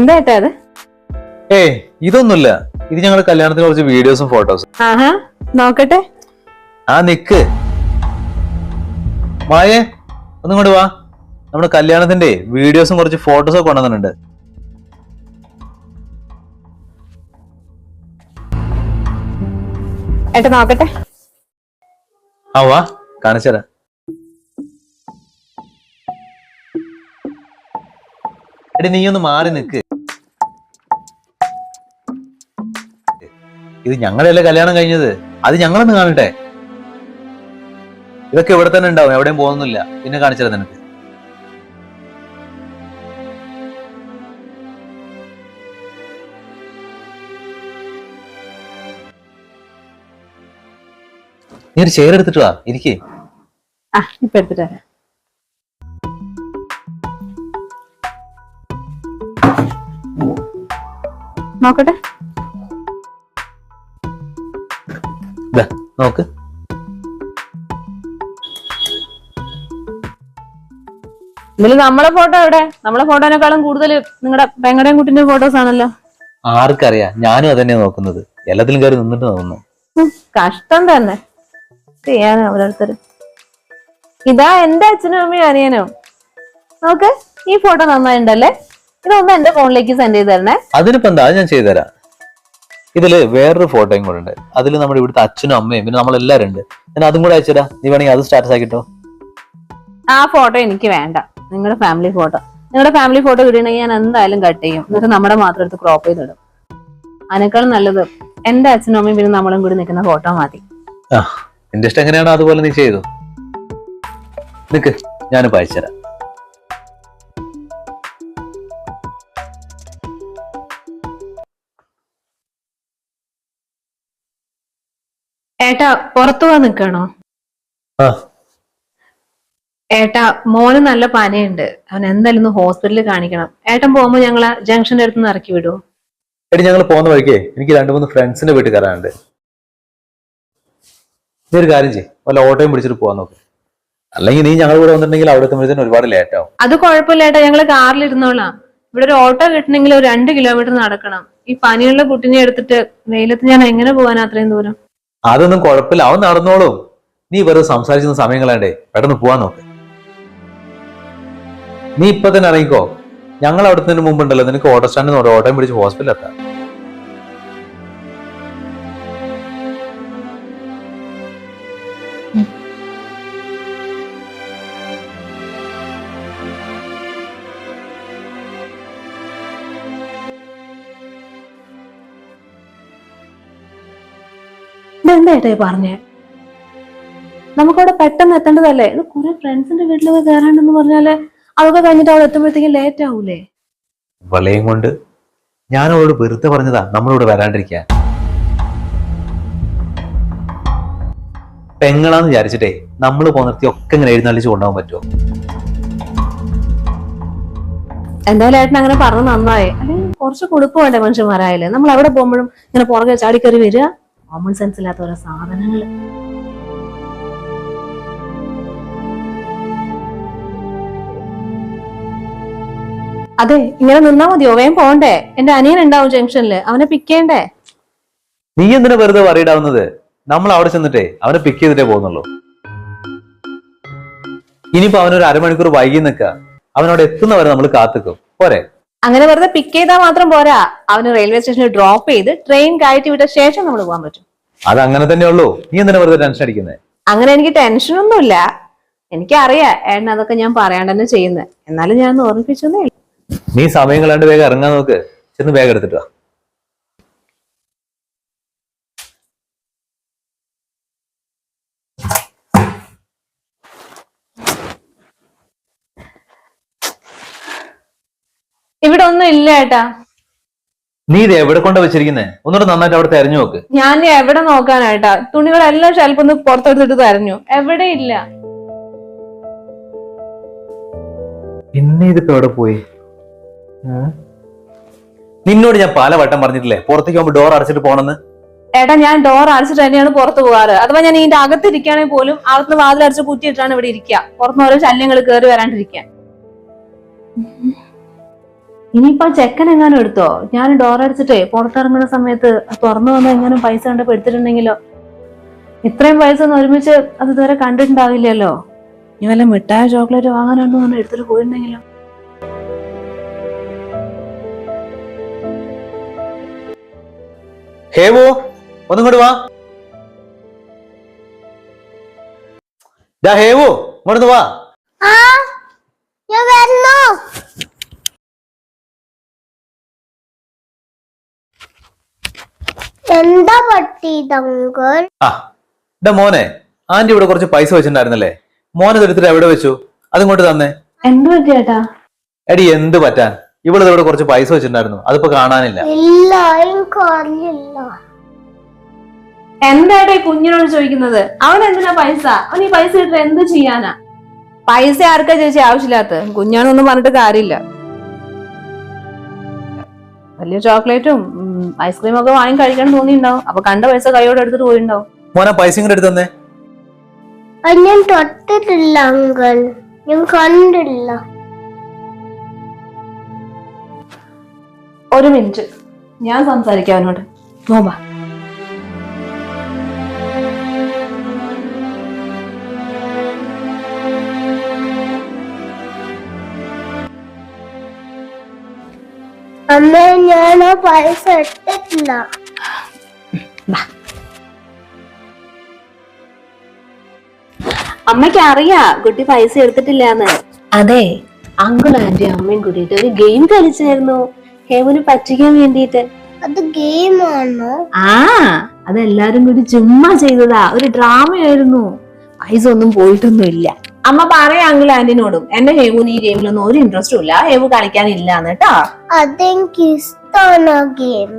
എന്താ ഏട്ടാ അത്? ഏയ് ഇതൊന്നുമില്ല. ഇത് ഞങ്ങളുടെ കല്യാണത്തിന് കുറച്ച് വീഡിയോസും ഫോട്ടോസും ആഹാ നോക്കട്ടെ. ആ നിക്ക്. മായേ ഒന്നും കൊണ്ട് വാ. നമ്മുടെ കല്യാണത്തിന്റെ വീഡിയോസും കുറച്ച് ഫോട്ടോസും കൊണ്ടുവന്നിട്ടുണ്ട്. ഏട്ടാ നോക്കട്ടെ. ആ വാ. കാണിച്ചരാ എടി നീ ഒന്ന് മാറി നിക്ക്. ഇത് ഞങ്ങളല്ലേ കല്യാണം കഴിഞ്ഞത്? അത് ഞങ്ങളൊന്ന് കാണട്ടെ. ഇതൊക്കെ ഇവിടെ തന്നെ ഉണ്ടാവും എവിടെയും പോകുന്നില്ല പിന്നെ കാണിച്ചത് നിനക്ക്. നീ ഒരു ചെയർ എടുത്തിട്ട് വാ ഇരിക്കേ. ആ ഇപ്പൊ എടുത്തിട്ട് നോക്കട്ടെ. നോക്ക്. ഇതിൽ നമ്മളെ ഫോട്ടോ എവിടെ? നമ്മളെ ഫോട്ടോനേക്കാളും കൂടുതൽ നിങ്ങളുടെ പെങ്ങടെയും കുട്ടിന്റെ ഫോട്ടോസ് ആണല്ലോ. ആർക്കറിയാം? ഞാനും അതന്നെ നോക്കുന്നത്. എല്ലാത്തിലും കയറി നിന്നിട്ട് നോക്കുന്നു കഷ്ടം തന്നെ. ചെയ്യാനോ ഓരോരുത്തര്. ഇതാ എന്റെ അച്ഛനും അമ്മയും അറിയാനോ നോക്ക് ഈ ഫോട്ടോ നന്നായിട്ടുണ്ടല്ലേ ഇതൊന്ന് എന്റെ ഫോണിലേക്ക് സെൻഡ് ചെയ്ത് തരണേ. അതിനിപ്പോ എന്താ? ഞാൻ ചെയ്തുതരാം ഇതിൽ വേറൊരു ഫോട്ടോയും കൂടെ ഉണ്ട്. അതിൽ നമ്മുടെ ഇവിടുത്തെ അച്ഛനും അമ്മയും പിന്നെ നമ്മളെല്ലാരും ഉണ്ട്. ഞാൻ അതും കൂടെ അയച്ചുതരാം. നീ വേണമെങ്കിൽ അത് സ്റ്റാറ്റസ് ആക്കിട്ടോ. ആ ഫോട്ടോ എനിക്ക് വേണ്ട. നിങ്ങളുടെ ഫാമിലി ഫോട്ടോ നിങ്ങളുടെ ഫാമിലി ഫോട്ടോ ഇടണമെങ്കിൽ ഞാൻ എന്തായാലും കട്ട് ചെയ്യും. എന്നിട്ട് നമ്മുടെ മാത്രം എടുത്ത് ക്രോപ്പ് ചെയ്തിടും. അതിനേക്കാളും നല്ലത് എന്റെ അച്ഛനും അമ്മയും പിന്നെ നമ്മളും കൂടി നിൽക്കുന്ന ഫോട്ടോ മതി. ആ നിന്റെ ഇഷ്ടം എങ്ങനെയാണോ അതുപോലെ നീ ചെയ്തു. നിക്ക് ഞാനിപ്പോ അയച്ചുതരാം. ഏട്ടാ പുറത്തു പോവാൻ നിൽക്കണോ? ആ. ഏട്ടാ മോന് നല്ല പനയുണ്ട്. അവൻ എന്തായാലും ഒന്ന് ഹോസ്പിറ്റലിൽ കാണിക്കണം. ഏട്ടൻ പോകുമ്പോ ഞങ്ങൾ ജംഗ്ഷന്റെ അടുത്ത് നിന്ന് ഇറക്കി വിടുവോ? എടി ഞങ്ങൾ പോകുന്ന വഴിക്ക് എനിക്ക് രണ്ടു മൂന്ന് ഫ്രണ്ട്സിന്റെ വീട്ടിൽ കയറാനുണ്ട്. നീ ഒരു കാര്യം ചെയ്യും. വല്ല ഓട്ടോയും പിടിച്ചിട്ട് പോവാൻ നോക്ക്. അല്ലെങ്കിൽ നീ ഞങ്ങൾ കൂടെ വന്നിട്ടുണ്ടെങ്കിൽ അവിടെ എത്തുമ്പോഴത്തേനും ഒരുപാട് ലേറ്റ് ആവും. അത് കുഴപ്പമില്ല ഏട്ടാ ഞങ്ങൾ കാറിൽ ഇരുന്നോളാം. ഇവിടെ ഒരു ഓട്ടോ കിട്ടണമെങ്കിൽ ഒരു രണ്ട് കിലോമീറ്റർ നടക്കണം. ഈ പനിയുള്ള കുട്ടിനെ എടുത്തിട്ട് വെയിലത്ത് ഞാൻ എങ്ങനെ പോകാൻ അത്രയും ദൂരം? അതൊന്നും കുഴപ്പമില്ല. അവൻ നടന്നോളും. നീ വെറുതെ സംസാരിക്കുന്ന സമയം പെട്ടെന്ന് പോവാൻ നോക്ക്. നീ ഇപ്പൊ തന്നെ ഇറങ്ങിക്കോ. ഞങ്ങൾ അവിടുത്തെ മുമ്പുണ്ടല്ലോ. നിനക്ക് ഓട്ടോ സ്റ്റാൻഡിൽ നിന്ന് ഓട്ടോയും പിടിച്ച് ഹോസ്പിറ്റലിൽ എത്താം. ഈ പറഞ്ഞേ. നമുക്കവിടെ പെട്ടെന്ന് എത്തേണ്ടതല്ലേ? ഇത് കുറെ ഫ്രണ്ട്സിന്റെ വീട്ടിലൊക്കെ കയറാണ്ടെന്ന് പറഞ്ഞാൽ അതൊക്കെ കഴിഞ്ഞിട്ട് അവിടെ എത്തുമ്പോഴത്തേക്കും ലേറ്റ് ആവൂലേ? വളയം കൊണ്ട് ഞാൻ അവളോട് വെറുതെ പറഞ്ഞതാ നമ്മളിവിടെ വരാണ്ടിരിക്കാൻ. പെങ്ങളാന്ന് വിചാരിച്ചിട്ടേ നമ്മൾ പോന്നിർത്തി ഒക്കെ ഇങ്ങനെ എഴുന്നള്ളിച്ച് കൊണ്ടുപോകാൻ പറ്റുമോ എന്തായാലും ഏട്ടൻ അങ്ങനെ പറഞ്ഞു നന്നായി. അല്ലെങ്കിൽ കുറച്ച് കൊടുപ്പ് വേണ്ടേ മനുഷ്യന്മാരായാലേ? നമ്മൾ അവിടെ പോകുമ്പോഴും ഇങ്ങനെ പുറകെ ചാടിക്കറി വരിക. കോമൺ സെൻസ് ഇല്ലാത്ത ഓരോ സാധനങ്ങൾ അതെ ഇങ്ങനെ നിന്നാ മതിയോ വേഗം പോണ്ടേ എന്റെ അനിയൻ ഉണ്ടാവും ജംഗ്ഷനിൽ അവനെ പിക്ക് ചെയ്യണ്ടേ? നീ എന്തിനാ വെറുതെ പറയിടാവുന്നത് നമ്മൾ അവിടെ ചെന്നിട്ടേ അവനെ പിക്ക് ചെയ്തിട്ടേ പോകുന്നുള്ളൂ. ഇനിയിപ്പോ അവനൊരു അരമണിക്കൂർ വൈകി നിൽക്കുക. അവനവിടെ എത്തുന്നവരെ നമ്മൾ കാത്തുക്കും. പോരെ? അങ്ങനെ വെറുതെ പിക്ക് ചെയ്താൽ മാത്രം പോരാ. അവന് റെയിൽവേ സ്റ്റേഷനിൽ ഡ്രോപ്പ് ചെയ്ത് ട്രെയിൻ കയറ്റി വിട്ട ശേഷം നമ്മൾ പോകാൻ പറ്റും. അത് അങ്ങനെ തന്നെ ഉള്ളൂ. നീ എന്തിനാ വെറുതെ ടെൻഷൻ അടിക്കുന്നത് അങ്ങനെ എനിക്ക് ടെൻഷനൊന്നുമില്ല എനിക്കറിയാം ഏട്ടൻ അതൊക്കെ ഞാൻ പറയാണ്ട് തന്നെ ചെയ്യുന്നത് എന്നാലും ഞാൻ ഓർമ്മിപ്പിച്ചൊന്നേ നീ സമയം കളയാണ്ട് വേഗം ഇറങ്ങാൻ നോക്ക്. ചെന്ന് വേഗം എടുത്തിട്ട് വാ. ഇവിടെ ഒന്നും ഇല്ല ഏട്ടാ. നീ ഇത് എവിടെ കൊണ്ട വെച്ചിരിക്കുന്നേ? ഒന്നുകൂടെ നന്നായിട്ട് അവിടെ തെരഞ്ഞു നോക്ക്. ഞാൻ എവിടെ നോക്കാനായിട്ടാ തുണികളെല്ലാം ഷെൽഫിൽ ഒന്ന് പുറത്തെടുത്തിട്ട് തരഞ്ഞു. എവിടെ ഇല്ല. പിന്നെ ഇതിപ്പോ എവിടെ പോയി? നിന്നോട് ഞാൻ പല വട്ടം പറഞ്ഞിട്ടില്ലേ? പുറത്തേക്ക് പോകുമ്പോ ഡോർ അടച്ചിട്ട് പോണെന്ന്. ഏട്ടാ ഞാൻ ഡോർ അടച്ചിട്ട് തന്നെയാണ് പുറത്ത് പോകാറ്. അഥവാ ഞാൻ ഇതിന്റെ അകത്തിരിക്കുകയാണെങ്കിൽ പോലും അകത്ത് വാതിൽ അടച്ച് കുറ്റിയിട്ടാണ് ഇവിടെ ഇരിക്കുക. പുറത്തുനിന്ന് ഓരോ ശല്യങ്ങൾ കയറി വരാണ്ടിരിക്കാൻ ഇനിയിപ്പോ ചെക്കൻ എങ്ങാനും എടുത്തോ? ഞാൻ ഡോർ അടിച്ചിട്ടേ പുറത്തിറങ്ങുന്ന സമയത്ത് തുറന്നു വന്ന എങ്ങാനും പൈസ കണ്ടപ്പോ എടുത്തിട്ടുണ്ടെങ്കിലോ? ഇത്രയും പൈസ ഒന്നും ഒരുമിച്ച് അത് ഇതുവരെ കണ്ടിട്ടുണ്ടാവില്ലല്ലോ? ഇനി വല്ല മിഠായ ചോക്ലേറ്റ് വാങ്ങാനുണ്ടോ എന്ന് എടുത്തിട്ട് പോയിട്ടുണ്ടെങ്കിലോ? ഹേവോ ഒന്നും വാ. ഡാ ഹേവോ ഇങ്ങോട്ട് വാ ആ ഞാൻ വരുന്നു എന്താ പട്ടി അങ്കിൾ ആ ഡാ മോനെ ആന്റി ഇവിടെ കുറച്ച് പൈസ വെച്ചിട്ടുണ്ടായിരുന്നല്ലേ? മോനെ എടുത്തിട്ട് എവിടെ വെച്ചു? അതിങ്ങോട്ട് തന്നെ? എന്ത് പറ്റിയേട്ടാ എടി എന്ത് പറ്റാൻ? ഇവിടെ ഇവിടെ കുറച്ച് പൈസ വെച്ചിട്ടുണ്ടായിരുന്നു. അതിപ്പോ കാണാനില്ല. ഇല്ല എനിക്ക് അറിയില്ല എന്തായിട്ടാ ഈ കുഞ്ഞിനോട് ചോദിക്കുന്നത്? അവൻ എന്തിനാ പൈസ? അവൻ ഈ പൈസ ഇട്ട് എന്ത് ചെയ്യാനാ? പൈസ ആർക്കാ ചേച്ചി ആവശ്യമില്ലാത്ത കുഞ്ഞാണൊന്നും പറഞ്ഞിട്ട് കാര്യമില്ല. വലിയ ചോക്ലേറ്റും ഐസ്ക്രീം ഒക്കെ വാങ്ങി കഴിക്കണം തോന്നിണ്ടാവും അപ്പൊ കണ്ട പൈസ കൈയോടെ എടുത്തിട്ട് പോയിണ്ടാവും മോനെ പൈസ ഇങ്ങോട്ട് എടുത്ത് തന്നെ അത് ഞാൻ തൊട്ടിട്ടില്ല അങ്കിൾ. ഞാൻ കണ്ടില്ല. ഒരു മിനിറ്റ്. ഞാൻ സംസാരിക്കാം അവനോട്. നോമ്പാ അമ്മ ഞാൻ ആ പൈസ ഇട്ടിട്ടില്ല. അമ്മയ്ക്ക് അറിയാ കുട്ടി പൈസ എടുത്തിട്ടില്ലാന്ന്. അതെ അങ്കിൾ ആന്റി അമ്മയും കൂടിയിട്ട് ഒരു ഗെയിം കളിച്ചായിരുന്നു. ഹേമന് പറ്റിക്കാൻ വേണ്ടിട്ട് അത് ഗെയിമാണോ? ആ അതെല്ലാരും കൂടി ചുമ്മാ ചെയ്തതാ. ഒരു ഡ്രാമയായിരുന്നു. പൈസ ഒന്നും പോയിട്ടൊന്നും ഇല്ല അമ്മ പറയാ അങ്കിൾ ആന്റിനോടും എന്റെ ഹേവുന് ഈ ഗെയിമിലൊന്നും ഒരു ഇൻട്രസ്റ്റും ഇല്ല. ഹേവു കളിക്കാനില്ല കേട്ടോ അതെനിക്ക് ഇഷ്ടമാണ് ഗെയിം.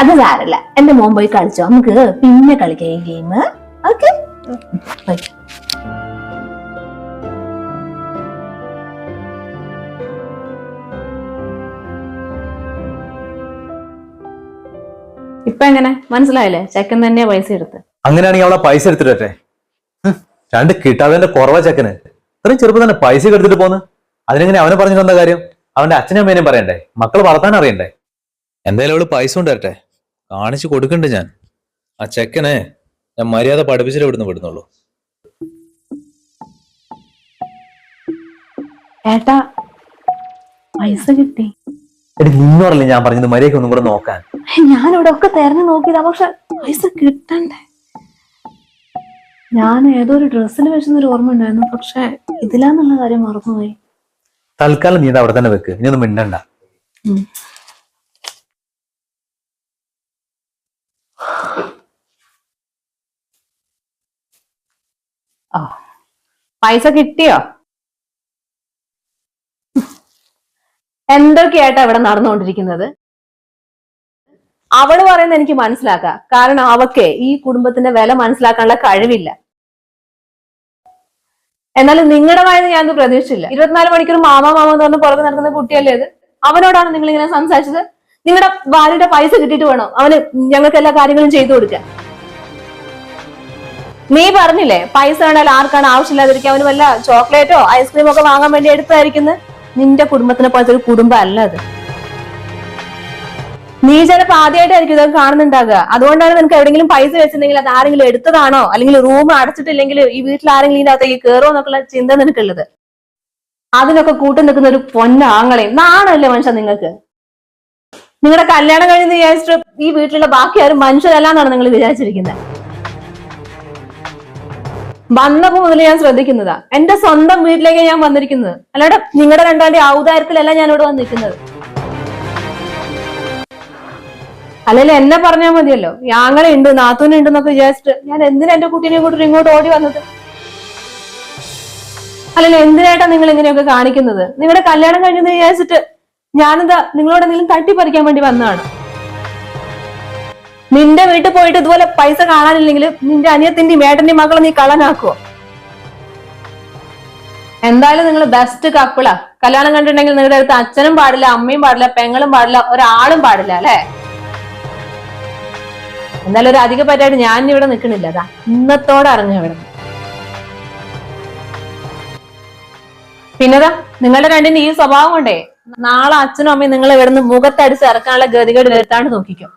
അത് സാരല്ല. എന്റെ മോൻ പോയി കളിച്ചോ. നമുക്ക് പിന്നെ കളിക്കാം ഈ ഗെയിം ഓക്കെ ഇപ്പൊ എങ്ങനെ? മനസ്സിലായില്ലേ? ചെക്കൻ തന്നെയാ പൈസ എടുത്ത്. അങ്ങനെയാണെങ്കിൽ അവളെ പൈസ എടുത്തിട്ടെ രണ്ട് കിട്ടാതെ കുറവ ചെക്കന്. ഇത്രയും ചെറുപ്പം തന്നെ പൈസ എടുത്തിട്ട് പോന്ന്. അതിനെങ്ങനെ അവനെ പറഞ്ഞു തന്ന കാര്യം? അവന്റെ അച്ഛനും അമ്മേനെയും പറയണ്ടേ? മക്കൾ വളർത്താൻ അറിയണ്ടേ? എന്തായാലും അവൾ പൈസ കൊണ്ടുവരട്ടെ കാണിച്ചു കൊടുക്കണ്ട് ഞാൻ. ആ ചെക്കനെ ഞാൻ മര്യാദ പഠിപ്പിച്ചിട്ട് ഇവിടുന്ന് വിടുന്നുള്ളൂ. ഏട്ടാ പൈസ കിട്ടി. എടി നിന്നോടല്ലേ ഞാൻ പറഞ്ഞത്? മര്യാദയ്ക്ക് ഒന്നും കൂടെ നോക്കാൻ. ഞാനിവിടെ ഒക്കെ തെരഞ്ഞു നോക്കിയതാ പക്ഷെ പൈസ കിട്ടണ്ടേ? ഞാൻ ഏതോ ഒരു ഡ്രസ്സിൽ വെച്ചൊരു ഓർമ്മ ഉണ്ടായിരുന്നു. പക്ഷെ ഇതിലാന്നുള്ള കാര്യം മറന്നുപോയി. തൽക്കാലം നീ അവിടെ തന്നെ വെക്ക്. ഇനി ഒന്നും മിണ്ടണ്ട. ആ. പൈസ കിട്ടിയോ? എന്തൊക്കെയായിട്ടാ ഇവിടെ നടന്നുകൊണ്ടിരിക്കുന്നത്? അവൾ പറയുന്നത് എനിക്ക് മനസ്സിലാക്കാം. കാരണം അവക്കെ ഈ കുടുംബത്തിന്റെ വില മനസ്സിലാക്കാനുള്ള കഴിവില്ല. എന്നാലും നിങ്ങളുടെ വായന ഞാൻ പ്രതീക്ഷിച്ചില്ല. ഇരുപത്തിനാല് മണിക്കൂർ മാമ മാമ എന്ന് പറഞ്ഞ് പുറകെ നടക്കുന്ന കുട്ടിയല്ലേ അത് അവനോടാണ് നിങ്ങൾ ഇങ്ങനെ സംസാരിച്ചത്? നിങ്ങളുടെ ഭാര്യയുടെ പൈസ കിട്ടിയിട്ട് വേണോ? അവന് ഞങ്ങൾക്ക് എല്ലാ കാര്യങ്ങളും ചെയ്തു കൊടുക്കാൻ നീ പറഞ്ഞില്ലേ പൈസ വേണേൽ ആർക്കാണ് ആവശ്യമില്ലാതിരിക്കുക അവന് വല്ല ചോക്ലേറ്റോ ഐസ്ക്രീമോ ഒക്കെ വാങ്ങാൻ വേണ്ടി എടുത്തായിരിക്കുന്നത് നിന്റെ കുടുംബത്തിനെ പോലത്തെ ഒരു കുടുംബം അല്ല അത്. നീ ചിലപ്പോ ആദ്യമായിട്ടായിരിക്കും ഇതൊക്കെ കാണുന്നുണ്ടാകുക അതുകൊണ്ടാണ് നിനക്ക് എവിടെയെങ്കിലും പൈസ വെച്ചിട്ടുണ്ടെങ്കിൽ അത് ആരെങ്കിലും എടുത്തതാണോ? അല്ലെങ്കിൽ റൂം അടച്ചിട്ടില്ലെങ്കിൽ ഈ വീട്ടിൽ ആരെങ്കിലും ഇതിന്റെ അകത്തേക്ക് കയറോ എന്നൊക്കെയുള്ള ചിന്ത നിനക്കുള്ളത്. അതിനൊക്കെ കൂട്ടു നിൽക്കുന്ന ഒരു പൊന്നാങ്ങളെ നാണല്ലേ മനുഷ്യ നിങ്ങൾക്ക്? നിങ്ങളുടെ കല്യാണം കഴിഞ്ഞ് വിചാരിച്ചിട്ട് ഈ വീട്ടിലുള്ള ബാക്കി ആരും മനുഷ്യരല്ല എന്നാണ് നിങ്ങൾ വിചാരിച്ചിരിക്കുന്നത്. വന്നപ്പോ മുതൽ ഞാൻ ശ്രദ്ധിക്കുന്നതാ. എന്റെ സ്വന്തം വീട്ടിലേക്ക് ഞാൻ വന്നിരിക്കുന്നത്. അല്ലാണ്ട് നിങ്ങളുടെ രണ്ടാണ്ടി ഔദാര്യത്തിലല്ല ഞാൻ ഇവിടെ വന്നിരിക്കുന്നത്. അല്ലെങ്കിൽ എന്നെ പറഞ്ഞാൽ മതിയല്ലോ. ഞാങ്ങളെ ഉണ്ട് നാത്തൂനെ ഉണ്ട് എന്നൊക്കെ വിചാരിച്ചിട്ട് ഞാൻ എന്തിനാ എന്റെ കുട്ടീനെ കൂട്ടി ഇങ്ങോട്ട് ഓടി വന്നത്? അല്ലെങ്കിൽ എന്തിനായിട്ടാ നിങ്ങൾ ഇങ്ങനെയൊക്കെ കാണിക്കുന്നത്? നിങ്ങളുടെ കല്യാണം കഴിഞ്ഞെന്ന് വിചാരിച്ചിട്ട് ഞാനെന്താ നിങ്ങളോട് എന്തെങ്കിലും തട്ടിപ്പറിക്കാൻ വേണ്ടി വന്നതാണ്? നിന്റെ വീട്ടിൽ പോയിട്ട് ഇതുപോലെ പൈസ കാണാനില്ലെങ്കിൽ നിന്റെ അനിയത്തിന്റെയും ഏട്ടന്റെയും മക്കളെ നീ കളനാക്കുവോ എന്തായാലും നിങ്ങൾ ബെസ്റ്റ് കപ്പിളാ കല്യാണം കണ്ടിട്ടുണ്ടെങ്കിൽ നിങ്ങളുടെ അടുത്ത് അച്ഛനും പാടില്ല അമ്മയും പാടില്ല പെങ്ങളും പാടില്ല ഒരാളും പാടില്ല അല്ലെ? എന്തായാലും ഒരു അധിക പറ്റായിട്ട് ഞാൻ ഇവിടെ നിൽക്കണില്ല. അതാ ഇന്നത്തോടെ അറിഞ്ഞു ഇവിടെ. പിന്നെതാ നിങ്ങളുടെ രണ്ടിന്റെ ഈ സ്വഭാവം കൊണ്ടേ നാളെ അച്ഛനും അമ്മയും നിങ്ങൾ ഇവിടുന്ന് മുഖത്തടിച്ച് ഇറക്കാനുള്ള ഗതികേട് വരുത്താണ്ട് നോക്കിക്കോ.